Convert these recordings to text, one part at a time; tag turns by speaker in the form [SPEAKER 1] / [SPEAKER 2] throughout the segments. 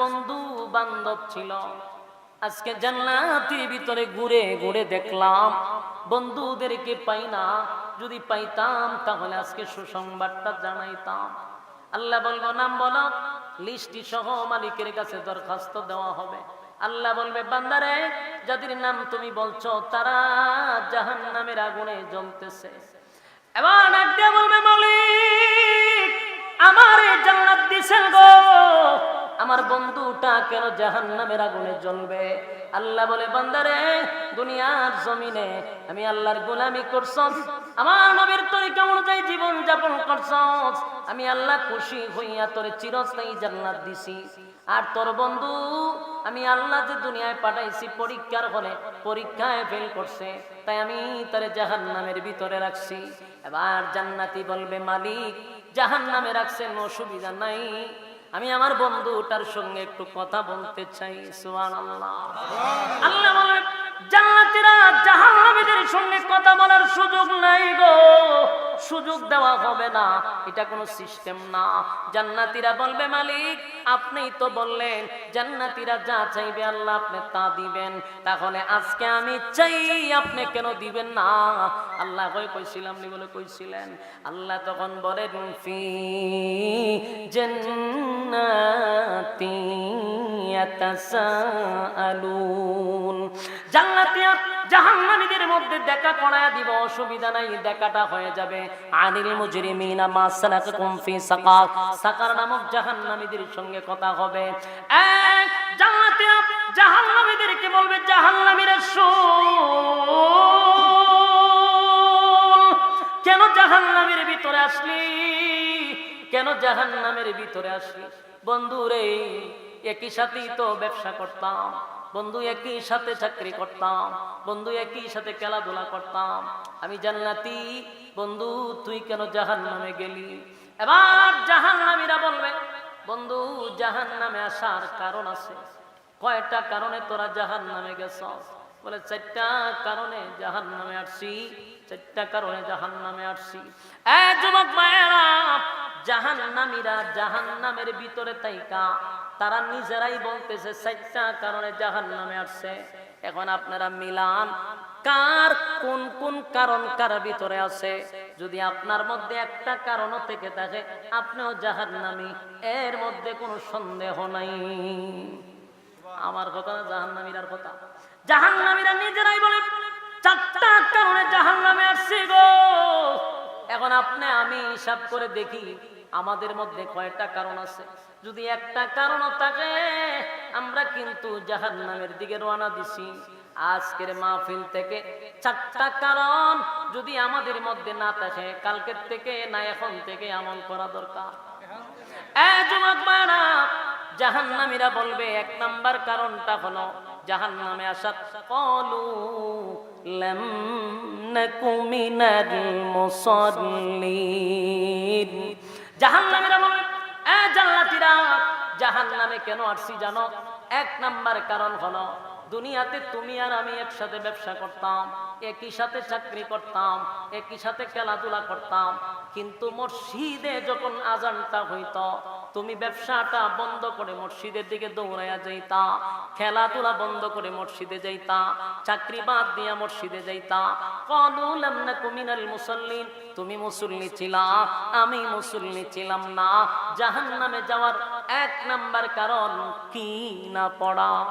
[SPEAKER 1] বন্ধু বান্ধব ছিল। আজকে জান্নাতের ভিতরে ঘুরে ঘুরে দেখলাম, বন্ধুদেরকে পাই না। যদি পাইতাম তাহলে আজকে সুসংবাদটা জানাইতাম। আল্লাহ বলব, নাম বলো, লিস্টি সহ মালিকের কাছে দরখাস্ত দেওয়া হবে। আল্লাহ বলবে, বান্দারে, যাদের নাম তুমি বলছো, তারা জাহান নামের আগুনে জ্বলতেছে। এবার ডাক বলবে, মালিক, আমার জান্নাত দিছেন গো। আমার বন্ধুটা কেন জাহান নামের আগুনে জ্বলবে? আল্লাহ বলে, বান্দারে, দুনিয়ার জমিনে আমি আল্লাহর গোলামি করছ আমার নবীর তরিকা অনুযায়ী জীবন যাপন করছ আমি আল্লাহ খুশি হইয়া তোরে চিরস্থায়ী জান্নাত দিছি। আর তোর বন্ধু, আমি আল্লাহ যে দুনিয়ায় পাঠাইছি, পরীক্ষার হলে পরীক্ষায় ফেল করছে, তাই আমি তারে জাহান নামের ভিতরে রাখছি। এবার জান্নাতি বলবে, মালিক জাহান নামে রাখছেন, অসুবিধা নাই। আমি আমার বন্ধুটার সঙ্গে একটু কথা বলতে চাই সুয়ান আল্লাহ আল্লাহ বলে জান্নাতীরা জাহান্নামীদের সঙ্গে কথা বলার সুযোগ নাই গো। সুযোগ দেওয়া হবে না এটা কোনো সিস্টেম না। জান্নাতীরা বলবে মালিক আপনিই তো বললেন, জান্নাতিরা যা চাইবে আল্লাহ আপনি তা দিবেন। তাহলে আজকে আমি চাই, আপনি কেন দিবেন না? আল্লাহ কই কইছিলাম নি বলে কইছিলেন। আল্লাহ তখন বলেন, ফি জান্নাতি ইয়াতাসাআলুন জান্নাতিয়া জাহান্নামীদের মধ্যে দেখা করায়া দিব, অসুবিধা নাই, দেখাটা হয়ে যাবে। আনিল মুজরিমিনা মা সালাকাকুম ফি সাকার। সাকার নামক জাহান্নামীদের সঙ্গে কথা হবে। এক জান্নাতিয়া জাহান্নামীদেরকে বলবে, জাহান্নামীরা শোন কেন জাহান্নামের ভিতরে আসলি? কেন জাহান্নামের ভিতরে আসলি? বন্ধু রে একই সাথেই তো ব্যবসা করতাম। বন্ধু একই সাথে চাকরি করতাম, বন্ধু একই সাথে খেলাধুলা করতাম। আমি জান্নাতি, বন্ধু, তুই কেন জাহান নামে গেলি? এবার জাহান নামীরা বলবে, বন্ধু জাহান নামে আসার কারণ আছে। কয়টা কারণে তোরা জাহান নামে গেছ? বলে, চারটা কারণে জাহান নামে আসছি, চারটা কারণে জাহান নামে আসছি। এ যুবক ভাইয়েরা জাহান নামীরা জাহান নামের ভিতরে তাইকা তারা নিজেরাই বলতেছে চারটা কারণে জাহান নামে আসছে। এখন আপনারা মিলান, কার কোন কোন কারণ কার ভিতরে আছে? যদি আপনার মধ্যে একটা কারণও থেকে থাকে, আপনিও জাহান নামি এর মধ্যে কোনো সন্দেহ নাই। আমার কথা না জাহান্নামীরার কথা। জাহান্নামীরা নিজেরাই বলে, চারটা কারণে জাহান্নামে আসছি গো। এখন আপনি, আমি হিসাব করে দেখি আমাদের মধ্যে কয়টা কারণ আছে? যদি একটা কারণও থাকে, আমরা কিন্তু জাহান্নামের দিকে রওনা দিছি। আজকের মাহফিল থেকে চারটা কারণ যদি আমাদের মধ্যে না থাকে, কালকের থেকে না এখন থেকে আমল করা দরকার। মায়েরা, জাহান্নামীরা বলবে, এক নাম্বার কারণটা হলো জাহান নামে আসার কলু মিনাল মুসাল্লিন। জাহান্নামীরা বলবে এ জান্নাতীরা কেন আসছি জানো? এক নাম্বার কারণ হলো, দুনিয়াতে তুমি আর আমি একসাথে ব্যবসা করতাম, একই সাথে চাকরি করতাম, একই সাথে খেলাধুলা করতাম। কিন্তু মসজিদে যখন আজানটা হইত তুমি ব্যবসাটা বন্ধ করে মসজিদের দিকে দৌড়াইয়া যাইতা, খেলাধুলা বন্ধ করে মসজিদে যাইতা, চাকরি বাদ দিয়া মসজিদে যাইতা। কলুলাম না কুমিনাল মুসল্লিন, তুমি মুসল্লি ছিলা, আমি মুসল্লি ছিলাম না। জাহান নামে যাওয়ার এক নাম্বার কারণ কি না পড়া?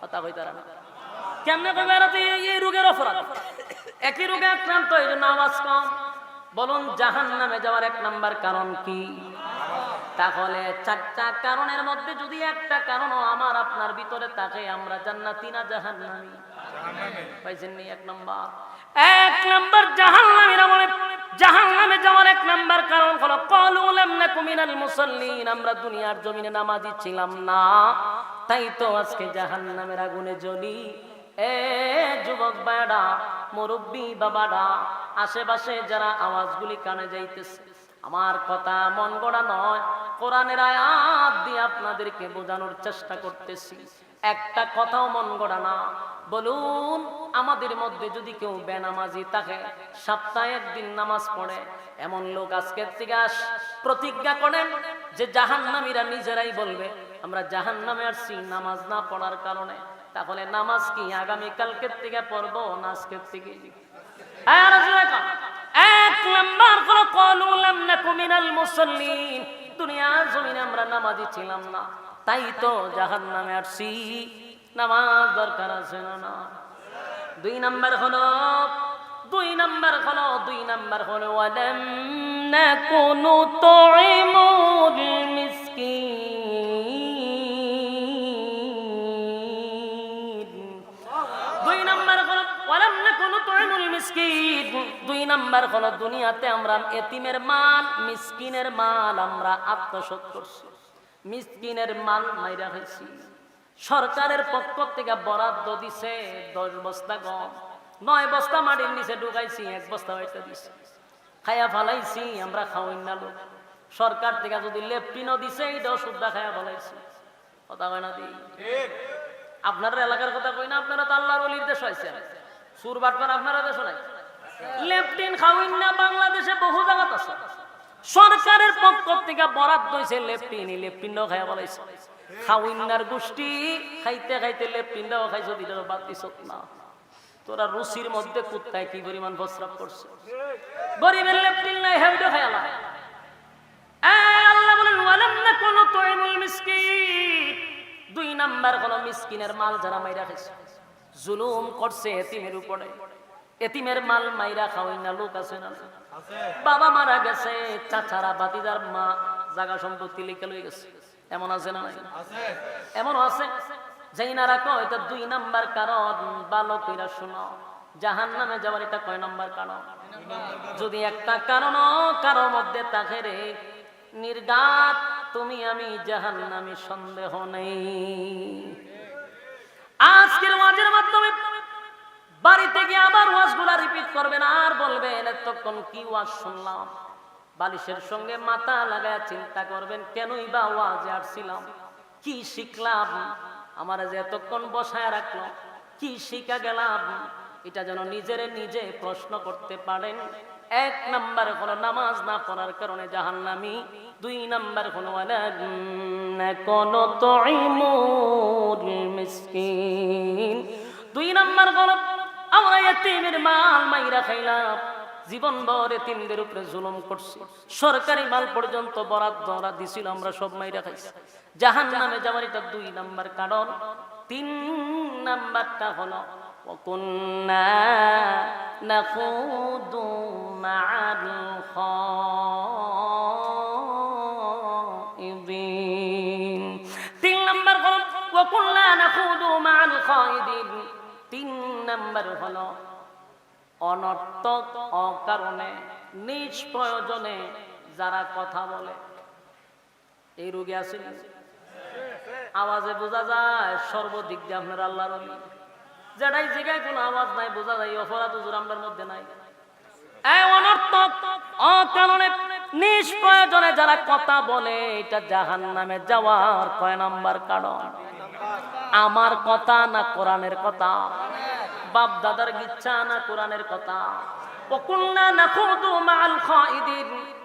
[SPEAKER 1] কথা কই তারা কেমনে এই- এই রোগের অপরাধ? একই রোগে আক্রান্ত, এই জন্য আওয়াজ কম। বলুন জাহান নামে যাওয়ার এক নাম্বার কারণ কি? তাহলে চারটা কারণের মধ্যে যদি একটা কারণও আমার আপনার ভিতরে থাকে, আমরা জান্নাতি না জাহান্নামী? পাইছেন নি এক নাম্বার? এক নাম্বার জাহান্নামীরা এক কারণ হলো কলুলাম নাকু মিনাল মুসাল্লিন আমরা দুনিয়ার জমিনে নামাজি ছিলাম না। তাই তো আজকে জাহান্নামের আগুনে জ্বলি। এ যুবক বাড়া মুরব্বী বাবারা, আশেপাশে যারা আওয়াজগুলি কানে যাইতেছে আমার কথা মন গড়া নয়। কোরআনের আয়াত দিয়ে আপনাদেরকে বোঝানোর চেষ্টা করতেছি। একটা কথাও মন গড়া না। বলুন আমাদের মধ্যে যদি কেউ বেনামাজি থাকে সপ্তাহে একদিন নামাজ পড়ে এমন লোক আজকের থেকে প্রতিজ্ঞা করেন যে জাহান্নামীরা নিজেরাই বলবে আমরা জাহান্নামে আসছি নামাজ না পড়ার কারণে। তাহলে নামাজ কি আগামী কালকের থেকে পড়ব না আজকের থেকে? হ্যাঁ, নাকু মিনাল মুসল্লিন জমিনে আমরা নামাজি ছিলাম না। তাই তো জাহান্নামে আসছি। নামাজ দরকার আছে না না? দুই নাম্বার হলো, দুই নাম্বার হলো, দুই নাম্বার হলো, ওয়ালাম কোনো তুইমুল মিসকিন। নাম্বার হলো দুনিয়াতে আমরা এতিমের মাল মিসকিনের মাল আমরা আত্মসাৎ করছি। মিসকিনের মাল মাইরা হয়েছি সরকারের পক্ষ থেকে বরাদ্দ দিছে দশ বস্তা গম। নয় বস্তা মাটির নিচে ঢুকাইছি এক বস্তা হয়তো দিছে। খায়া ফালাইছি আমরা খাওয়াই না লোক। সরকার থেকে যদি লেপটিনও দিছে এইটাও শুদ্ধা খায়া ফালাইছি। কথা কয় না দিই? আপনার এলাকার কথা কই না আপনারা তো আল্লাহর অলির দেশ হয়েছেন সুর বাটবার আপনারা দেশ নাই? লেপটিন খাওয়াইন না, বাংলাদেশে বহু জায়গাত আছে। সরকারের পক্ষ থেকে বরাদ্দ হয়েছে লেপটিন লেপটিনও খায়া বলাইছে। গোষ্ঠী খাইতে খাইতে লেপটিনটাও খাইছো দিলেও বাদ দিছ না। তোরা রুচির মধ্যে কুত্তায় কি পরিমাণ প্রস্রাব করছে? গরিবের লেপটিন নাই, হেউডে খায়ালা আল্লাহ দুই নাম্বার হলো মিসকিনের মাল যারা মাইরা খাইছে। জুলুম করছে এতিমের উপরে। এতিমের মাল মাইরা খাওয়াই না, লোক আছে না। বাবা মারা গেছে, চাচারা বাতিদার মা, জাগা সম্পত্তি লিখে লই গেছে। এমন আছে না নাই? এমন আছে। যেই না রাখো এটা দুই নাম্বার কারণ, ভালো কইরা শোনো। জাহান নামে যাওয়ার এটা কয় নাম্বার কারণ? যদি একটা কারণ কারও মধ্যে থাকে রে নির্গাত তুমি আমি জাহান নামে সন্দেহ নেই। আজকের ওয়াজের মাধ্যমে বাড়িতে গিয়ে আবার ওয়াজগুলা রিপিট করবেন আর বলবেন, এতক্ষণ কি ওয়াজ শুনলাম? বালিশের সঙ্গে মাথা লাগায় চিন্তা করবেন, কেনই বা ওয়াজে আসছিলাম? কি শিখলাম? আমার যে এতক্ষণ বসায় রাখল, কি শিখা গেলাম? এটা যেন নিজের নিজে প্রশ্ন করতে পারেন। এক নাম্বার হলো নামাজ না পড়ার কারণে জাহান্নামি। দুই নাম্বার হলো কোন মিসকিন। দুই নাম্বার হলো এতিমের মাল মাইরা খাইলাম জীবন ভর এতিমদের উপরে জুলুম করছি সরকারি মাল পর্যন্ত বরাদ্দ ওরা দিছিল আমরা সব মাইরা খাইছি জাহান নামে যাওয়ার এটা দুই নাম্বার কারণ তিন নাম্বারটা হলো وكنا نخوض مع الخائضين তিন নাম্বার হলো وكنا نخوض مع الخائضين তিন নাম্বার হলো অনর্থক, অকারণে, নিষ্প্রয়োজনে যারা কথা বলে। এই রোগী আছে আওয়াজে বোঝা যায়, সর্বদিক দিয়ে আপনার আল্লাহর। যেটাই জায়গায় কোনো আওয়াজ নাই, বোঝা যায় অপরাধ হুজুর আমরার মধ্যে নাই। যারা কথা বলে, এটা জাহান নামে যাওয়ার কয় নাম্বার কারণ? আমার কথা না কোরআনের কথা? বাপ দাদার ইচ্ছা না কোরআনের কথা।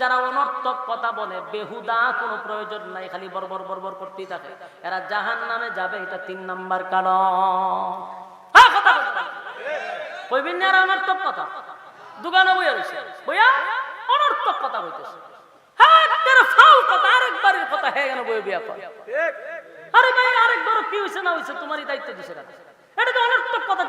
[SPEAKER 1] যারা অনর্থক কথা বলে বেহুদা কোনো প্রয়োজন নাই খালি বরবর বরবর করতেই থাকে। এরা জাহান নামে যাবে এটা তিন নাম্বার কারণ। কইবেন না অনর্থক কথা? দোকানে বইয়া রয়েছে বইয়া অনর্থক কথা আরে ভাই আরেকবার কি হয়েছে না হয়েছে তোমারই দায়িত্ব দিছে এটা তো অনর্থক কথা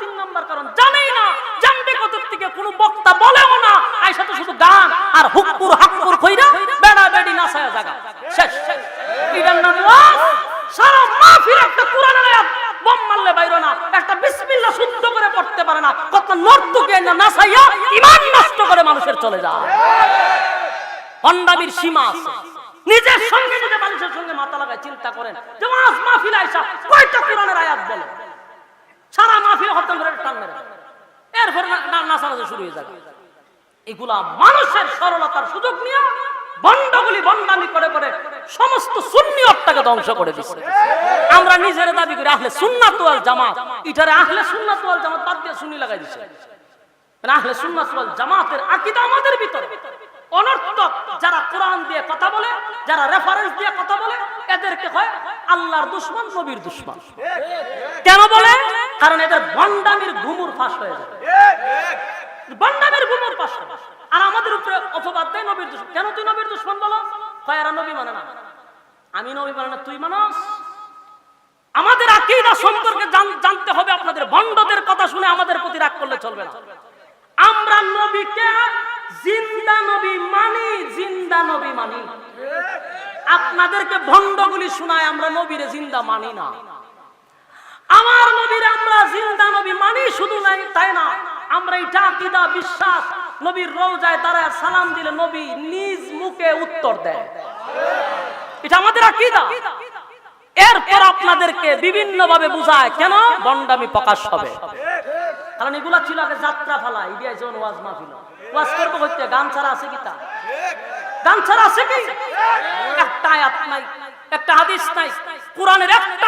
[SPEAKER 1] তিন নাম্বার কারণ জানেই না, জানবে কত থেকে, কোনো বক্তা বলেও না। আইসা তো শুধু গান আর হুকপুর হাকপুর কইরা বেড়া বেড়ি নাচায়া জায়গা শেষ। শেষ এটার নাম ওয়াজ সারা মাহফিল একটা কোরআনের আয়াত, বম মারলে বাইরো না। একটা বিসমিল্লাহ শুদ্ধ করে পড়তে পারে না। কত নর্তকে না নাচাইয়া ইমান নষ্ট করে মানুষের চলে যায়। হন্ডাবির সীমা আছে। নিজের সঙ্গে নিজে বালিশের সঙ্গে মাথা লাগায় চিন্তা করেন। যে আজ মাহফিল আইসা কয়টা কোরআনের আয়াত বলে? সারা মাহফিল হরদম করে টান মেরে এরপরে নাচানাচি শুরু হয়ে যাবে। এগুলা মানুষের সরলতার সুযোগ নিয়ে বন্ডগুলি বন্ডামি করে করে সমস্ত সুন্নি অট্টাকে ধ্বংস করে দিচ্ছে আমরা নিজের দাবি করি, আহলে সুন্নাত ওয়াল জামাত। এটারে আহলে সুন্নাত ওয়াল জামাত বাদ দিয়ে সুন্নি লাগাই দিচ্ছে মানে আহলে সুন্নাত ওয়াল জামাতের আকীদা আমাদের ভিতরে। অনর্থক যারা কোরআন দিয়ে কথা বলে, যারা রেফারেন্স দিয়ে কথা বলে, এদেরকে হয় আল্লাহর দুশ্মন, নবীর দুশ্মন। কেন বলে? কারণ এদের বন্ডামির ঘুমুর ফাঁস হয়ে যায় ভণ্ডামির ঘুমুর ফাঁস আর আমাদের উপরে অপবাদ দেয় নবীর দুশ্মন। কেন তুই নবীর দুশ্মন বলো? কয়, এরা নবী মানে না। আমি নবী মানে না, তুই মানস আমাদের আকীদা সম্পর্কে জান- জানতে হবে আপনাদের। ভণ্ডদের কথা শুনে আমাদের প্রতি রাগ করলে চলবে না। আমরা নবীকে জিন্দা নবী মানি, জিন্দা নবী মানি। আপনাদেরকে ভণ্ডগুলি শোনায় আমরা নবীরে জিন্দা মানি না। আমার নবীর আমরা জিন্দা নবী মানি শুধু নাই, তাই না? আমরা এটা আকীদা, বিশ্বাস, নবীর রওজায় তারা সালাম দিলে নবী নিজ মুখে উত্তর দেয়। এটা আমাদের আকীদা। এরপর আপনাদেরকে বিভিন্ন ভাবে বুঝায় কেন বন্ডামি প্রকাশ হবে। কারণ এগুলা ছিল আগে যাত্রা ফালা, ইডিয়া জন ওয়াজ মাহফিল। ওয়াজ করব হইতে, গান ছাড়া আছে কি তা? গান ছাড়া আছে কি? একটা আয়াত নাই, একটা হাদিস নাই, কোরআনের একটা